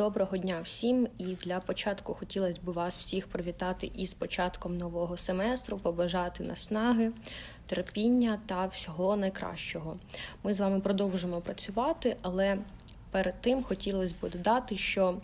Доброго дня всім! І для початку хотілося б вас всіх привітати із початком нового семестру, побажати наснаги, терпіння та всього найкращого. Ми з вами продовжимо працювати, але перед тим хотілося б додати, що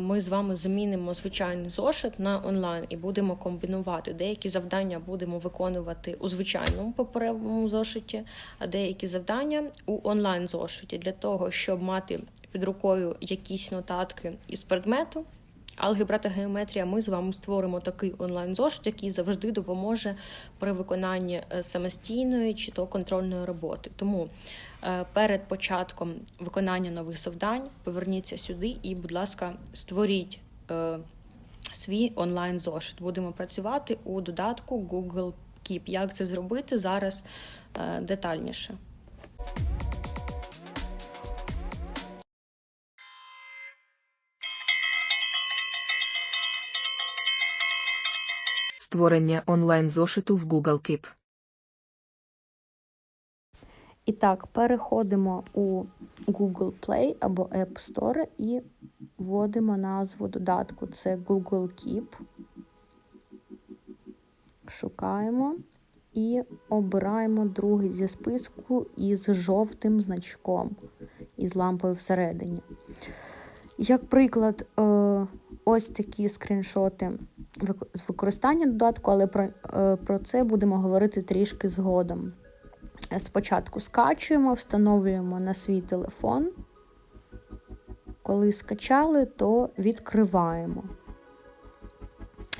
ми з вами замінимо звичайний зошит на онлайн і будемо комбінувати. Деякі завдання будемо виконувати у звичайному паперовому зошиті, а деякі завдання у онлайн зошиті для того, щоб мати під рукою якісь нотатки із предмету. Алгебра та геометрія, ми з вами створимо такий онлайн-зошит, який завжди допоможе при виконанні е, самостійної чи то контрольної роботи. Тому е, перед початком виконання нових завдань поверніться сюди і, будь ласка, створіть е, свій онлайн-зошит. Будемо працювати у додатку Google Keep. Як це зробити зараз детальніше. Створення онлайн-зошиту в Google Keep. І так, переходимо у Google Play або App Store і вводимо назву додатку. Це Google Keep. Шукаємо і обираємо другий зі списку із жовтим значком, із лампою всередині. Як приклад, е, ось такі скріншоти з використання додатку, але про, е, про це будемо говорити трішки згодом. Спочатку скачуємо, встановлюємо на свій телефон. Коли скачали, то відкриваємо.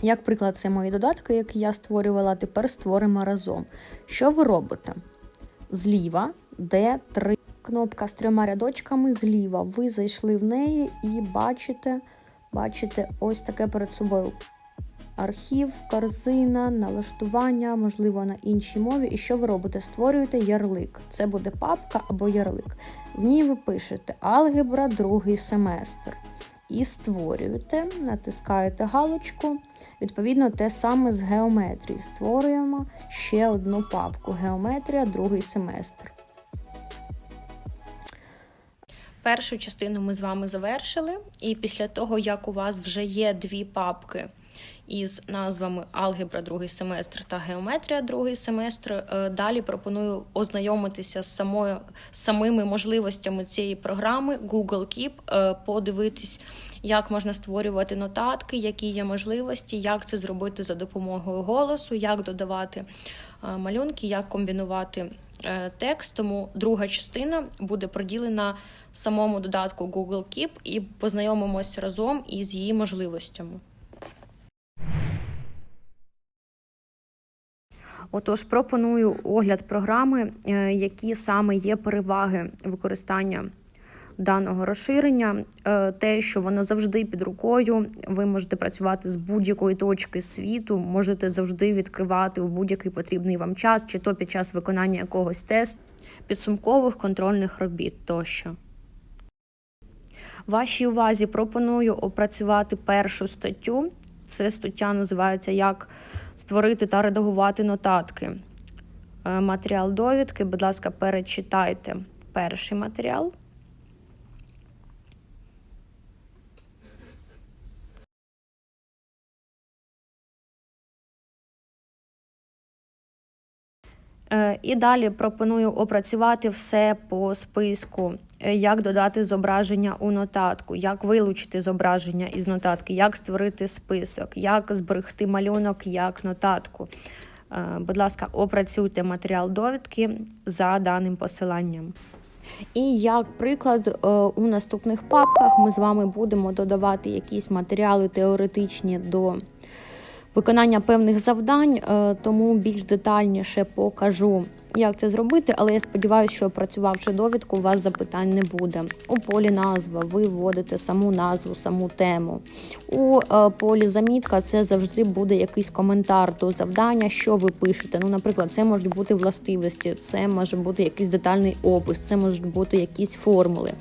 Як приклад, це мої додатки, які я створювала, тепер створимо разом. Що ви робите? Зліва, де три кнопка з трьома рядочками зліва. Ви зайшли в неї і бачите, бачите ось таке перед собою архів, корзина, налаштування, можливо, на іншій мові. І що ви робите? Створюєте ярлик. Це буде папка або ярлик. В ній ви пишете алгебра, другий семестр. І створюєте, натискаєте галочку. Відповідно, те саме з геометрії. Створюємо ще одну папку Геометрія, другий семестр. Першу частину ми з вами завершили, і після того, як у вас вже є дві папки із назвами Алгебра другий семестр та Геометрія другий семестр, е, далі пропоную ознайомитися з самою з самими можливостями цієї програми Google Keep, е, подивитись, як можна створювати нотатки, які є можливості, як це зробити за допомогою голосу, як додавати малюнки, як комбінувати е, текст. Тому друга частина буде проділена самому додатку Google Keep і познайомимося разом із її можливостями. Отож, пропоную огляд програми, е, які саме є переваги використання даного розширення. Е, Те, що воно завжди під рукою, ви можете працювати з будь-якої точки світу, можете завжди відкривати у будь-який потрібний вам час, чи то під час виконання якогось тесту, підсумкових контрольних робіт тощо. Вашій увазі пропоную опрацювати першу статтю. Це стаття називається Як створити та редагувати нотатки. Е, Матеріал довідки, будь ласка, перечитайте перший матеріал. І далі пропоную опрацювати все по списку, Е, як додати зображення у нотатку, як вилучити зображення із нотатки, як створити список, як зберегти малюнок як нотатку. Е, Будь ласка, опрацюйте матеріал довідки за даним посиланням. І як приклад, е, у наступних папках ми з вами будемо додавати якісь матеріали теоретичні до виконання певних завдань, е, тому більш детальніше покажу, як це зробити. Але я сподіваюся, що працювавши довідку, у вас запитань не буде. У полі назва ви вводите саму назву, саму тему. У е, полі замітка це завжди буде якийсь коментар до завдання, що ви пишете. Ну, наприклад, це можуть бути властивості, це може бути якийсь детальний опис, це можуть бути якісь формули.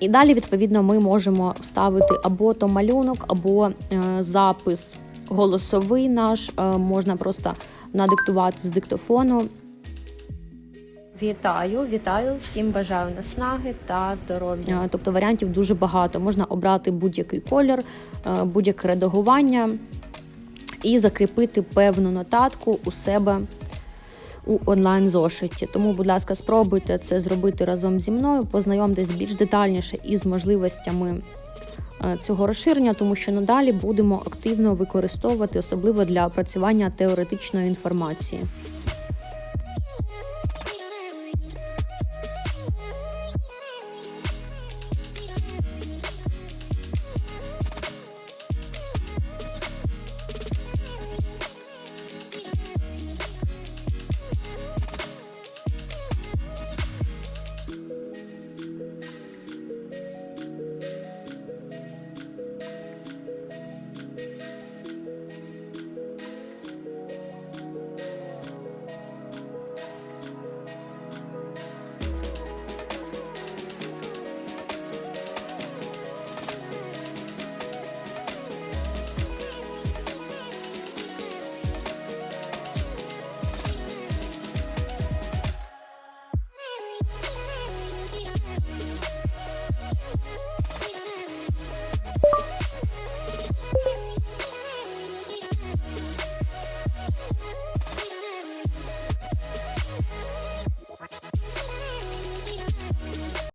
І далі, відповідно, ми можемо вставити або то малюнок, або е, запис голосовий наш. Е, можна просто надиктувати з диктофону. Вітаю, вітаю, всім бажаю наснаги та здоров'я. Е, Тобто варіантів дуже багато. Можна обрати будь-який колір, будь-яке редагування і закріпити певну нотатку у себе у онлайн зошиті. Тому, будь ласка, спробуйте це зробити разом зі мною, познайомтесь більш детальніше із можливостями е, цього розширення, тому що надалі будемо активно використовувати, особливо для опрацювання теоретичної інформації.